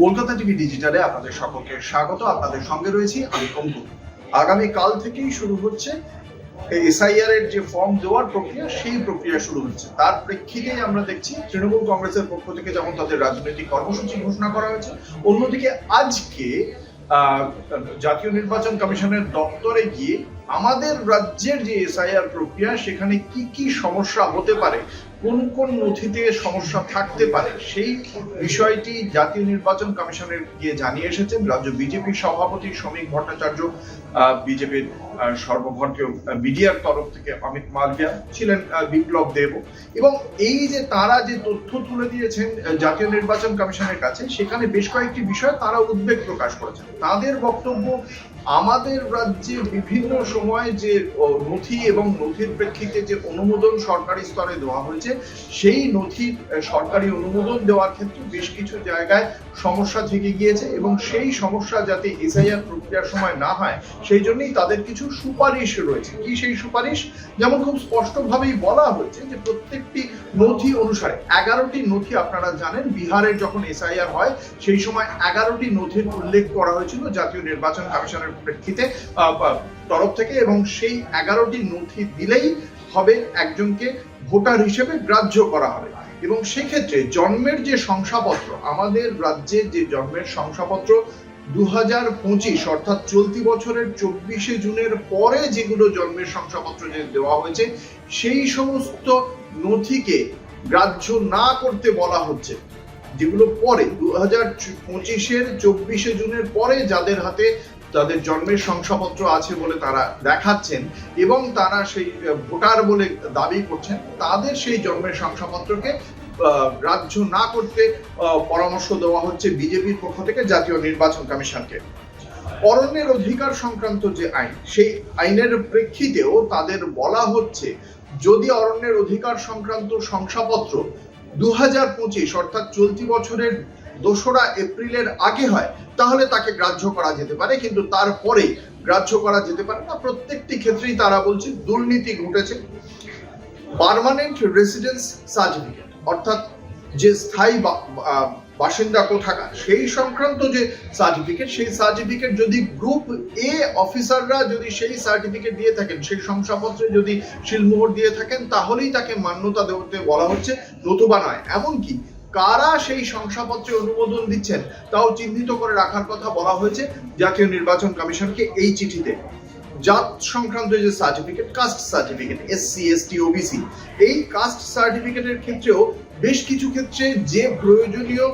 Kolkata TV ডিজিটালে আপনাদের সকলকে স্বাগত। আপনাদের সঙ্গে রয়েছি আমি অঙ্কুর। আগামী কাল থেকেই শুরু হচ্ছে এসআইআর এর যে ফর্ম দেওয়ার প্রক্রিয়া, সেই প্রক্রিয়া শুরু হচ্ছে। তার প্রেক্ষিতেই আমরা দেখছি তৃণমূল কংগ্রেসের পক্ষ থেকে যেমন তাদের রাজনৈতিক কর্মসূচি ঘোষণা করা হয়েছে, অন্যদিকে আজকে জাতীয় নির্বাচন কমিশনের দপ্তরে গিয়ে আমাদের রাজ্যের যে এসআইআর প্রক্রিয়া, সেখানে কি কি সমস্যা হতে পারে, কোন কোন নথিতে সমস্যা থাকতে পারে, সেই বিষয়টি জাতীয় নির্বাচন কমিশনের গিয়ে জানিয়ে এসেছেন রাজ্য বিজেপির সভাপতি শ্রমিক ভট্টাচার্য বিজেপির সর্বভারতীয় মিডিয়ার তরফ থেকে অমিত মালভিয়া ছিলেন বিপ্লব দেব। এবং এই যে তারা যে তথ্য তুলে দিয়েছেন জাতীয় নির্বাচন কমিশনের কাছে, সেখানে বেশ কয়েকটি বিষয় তারা উদ্বেগ প্রকাশ করেছেন। তাদের বক্তব্য, আমাদের রাজ্যে বিভিন্ন সময় যে নথি এবং নথির প্রেক্ষিতে যে অনুমোদন সরকারি স্তরে দেওয়া হয়েছে সেই আহ, সরকারি অনুমোদন দেওয়ার ক্ষেত্রে বেশ কিছু জায়গায় সমস্যা থেকে গিয়েছে এবং সেই সমস্যা যাতে এসআইআর প্রক্রিয়ার সময় না হয় সেই জন্যই তাদের কিছু সুপারিশ রয়েছে। কি সেই সুপারিশ? যেমন খুব স্পষ্টভাবেই বলা হয়েছে যে প্রত্যেকটি নথি অনুসারে এগারোটি নথি আপনারা জানেন বিহারের যখন এসআইআর হয় সেই সময় এগারোটি নথির উল্লেখ করা হয়েছিল জাতীয় নির্বাচন কমিশনের প্রেক্ষিতে তরফ থেকে এবং সেই এগারোটি নথি দিলেই হবে একজনকে ভোটার হিসেবে গ্রাহ্য করা হবে। এবং সেক্ষেত্রে জন্মের যে শংসাপত্র, আমাদের রাজ্যে যে জন্মের শংসাপত্র দু হাজার পঁচিশ, অর্থাৎ চলতি বছরের চব্বিশে জুনের পরে যেগুলো জন্মের শংসাপত্র যে দেওয়া হয়েছে, সেই সমস্ত নথিকে গ্রাহ্য না করতে বলা হচ্ছে। যেগুলো পরে দু হাজার পঁচিশের, চব্বিশে জুনের পরে যাদের হাতে তাদের জন্মের শংসাপত্র আছে বলে তারা দেখাচ্ছেন এবং তারা সেই ভোটার বলে দাবি করছেন, তাদের সেই জন্মের শংসাপত্রকে গ্রাহ্য না করতে পরামর্শ দেওয়া হচ্ছে বিজেপির পক্ষ থেকে জাতীয় নির্বাচন কমিশনকে। অরণ্যের অধিকার সংক্রান্ত যে আইন, সেই আইনের প্রেক্ষিতেও তাদের বলা হচ্ছে, যদি অরণ্যের অধিকার সংক্রান্ত শংসাপত্র দু হাজার পঁচিশ, অর্থাৎ চলতি বছরের দোসরা এপ্রিলের আগে হয়, তাহলে তাকে গ্রাহ্য করা যেতে পারে, কিন্তু তারপরে গ্রাহ্য করা যেতে পারে না। প্রত্যেকটি ক্ষেত্রেই তারা বলছে দুর্নীতি ঘটেছে। পার্মানেন্ট রেসিডেন্স সার্টিফিকেট অর্থাৎ যে স্থায়ী বাসিন্দা কোথাকার, সেই সংক্রান্ত যে সার্টিফিকেট সেই সার্টিফিকেট যদি গ্রুপ এ অফিসাররা যদি সেই সার্টিফিকেট দিয়ে থাকেন, সেই শংসাপত্রে যদি শিলমোহর দিয়ে থাকেন, তাহলেই তাকে মান্যতা দেওয়াতে বলা হচ্ছে নতুবা নয়। এমনকি কারা সেই শংসাপত্রে অনুমোদন দিচ্ছেন তাও চিহ্নিত করে রাখার কথা বলা হয়েছে জাতীয় নির্বাচন কমিশনকে এই চিঠিতে। জাত সংক্রান্ত যে certificate caste certificate SC ST OBC এই কাস্ট সার্টিফিকেটের ক্ষেত্রেও বেশ কিছু ক্ষেত্রে যে প্রয়োজনীয়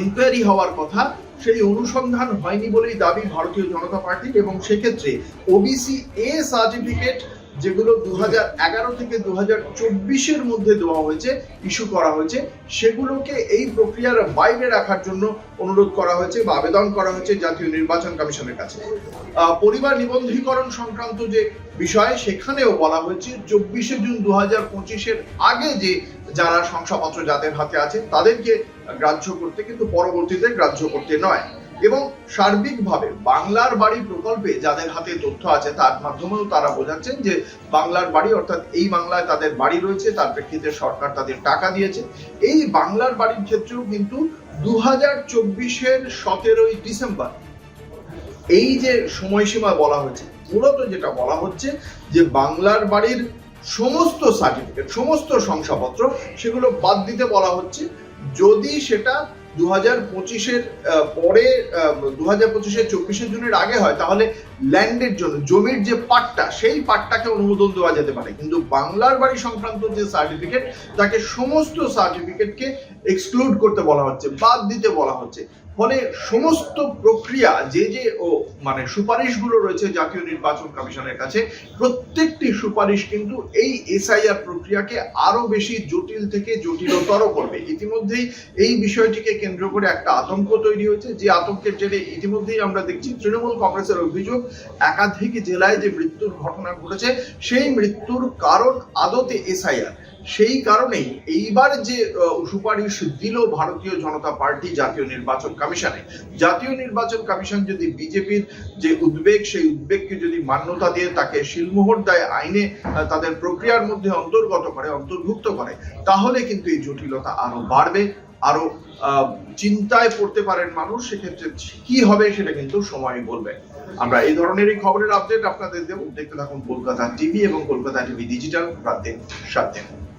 ইনকোয়ারি হওয়ার কথা, সেই অনুসন্ধান হয়নি বলেই দাবি ভারতীয় জনতা পার্টির এবং সেক্ষেত্রে ওবিসি এ সার্টিফিকেট যেগুলো দু এগারো থেকে দু হাজার চব্বিশের মধ্যে দেওয়া হয়েছে ইস্যু করা হয়েছে, সেগুলোকে এই প্রক্রিয়ার বাইরে রাখার জন্য অনুরোধ করা হয়েছে বা আবেদন করা হয়েছে জাতীয় নির্বাচন কমিশনের কাছে। পরিবার নিবন্ধীকরণ সংক্রান্ত যে বিষয়, সেখানেও বলা হয়েছে চব্বিশে জুন দু হাজার পঁচিশের আগে যে যারা শংসাপত্র যাদের হাতে আছে, তাদেরকে গ্রাহ্য করতে, কিন্তু পরবর্তীতে গ্রাহ্য করতে নয়। এবং সার্বিকভাবে বাংলার বাড়ি প্রকল্পে যাদের হাতে তথ্য আছে তার মাধ্যমেও তারা বোঝাচ্ছেন যে বাংলার বাড়ি অর্থাৎ এই বাংলায় তাদের বাড়ি রয়েছে, তার প্রেক্ষিতে সরকার তাদের টাকা দিয়েছে। এই বাংলার বাড়ির ক্ষেত্রেও কিন্তু দু হাজার চব্বিশের সতেরোই ডিসেম্বর, এই যে সময়সীমা বলা হয়েছে মূলত যেটা বলা হচ্ছে যে বাংলার বাড়ির সমস্ত সার্টিফিকেট সমস্ত শংসাপত্র, সেগুলো বাদ দিতে বলা হচ্ছে। যদি সেটা দু হাজার পঁচিশের পরে দু হাজার পঁচিশের চব্বিশে জুনের আগে হয়, তাহলে ল্যান্ডের জন্য, জমির যে পাট্টা, সেই পাট্টাকে অনুমোদন দেওয়া যেতে পারে। কিন্তু বাংলার বাড়ি সংক্রান্ত যে সার্টিফিকেট তাকে সমস্ত সার্টিফিকেটকে এক্সক্লুড করতে বলা হচ্ছে, বাদ দিতে বলা হচ্ছে। ফলে সমস্ত প্রক্রিয়া, যে যে, ও মানে সুপারিশগুলো রয়েছে জাতীয় নির্বাচন কমিশনের কাছে, প্রত্যেকটি সুপারিশ কিন্তু এই এসআইআর প্রক্রিয়াকে আরও বেশি জটিল থেকে জটিলতর করবে। ইতিমধ্যেই এই বিষয়টিকে কেন্দ্র করে একটা আতঙ্ক তৈরি হয়েছে। যে আতঙ্কের জেরে ইতিমধ্যেই আমরা দেখছি তৃণমূল কংগ্রেসের অভিযোগ, একাধিক জেলায় যে মৃত্যুর ঘটনা ঘটেছে, সেই মৃত্যুর কারণ আদতে এসআইআর। সেই কারণেই এইবার যে সুপারিশ দিল ভারতীয় জনতা পার্টি জাতীয় নির্বাচন কমিশনে, জাতীয় নির্বাচন কমিশন যদি বিজেপির যে উদ্বেগ, সেই উদ্বেগকে যদি মান্যতা দিয়ে তাকে শিলমোহর দেয় আইনে তাদের প্রক্রিয়ার মধ্যে অন্তর্গত করে, অন্তর্ভুক্ত করে, তাহলে কিন্তু এই জটিলতা আরও বাড়বে। আরও চিন্তায় পড়তে পারেন মানুষ, সেক্ষেত্রে কি হবে সেটা কিন্তু সময় বলবে। আমরা এই ধরনেরই খবরের আপডেট আপনাদের দেবো। দেখতে থাকুন কলকাতা টিভি এবং কলকাতা টিভি ডিজিটাল রাত সাথে।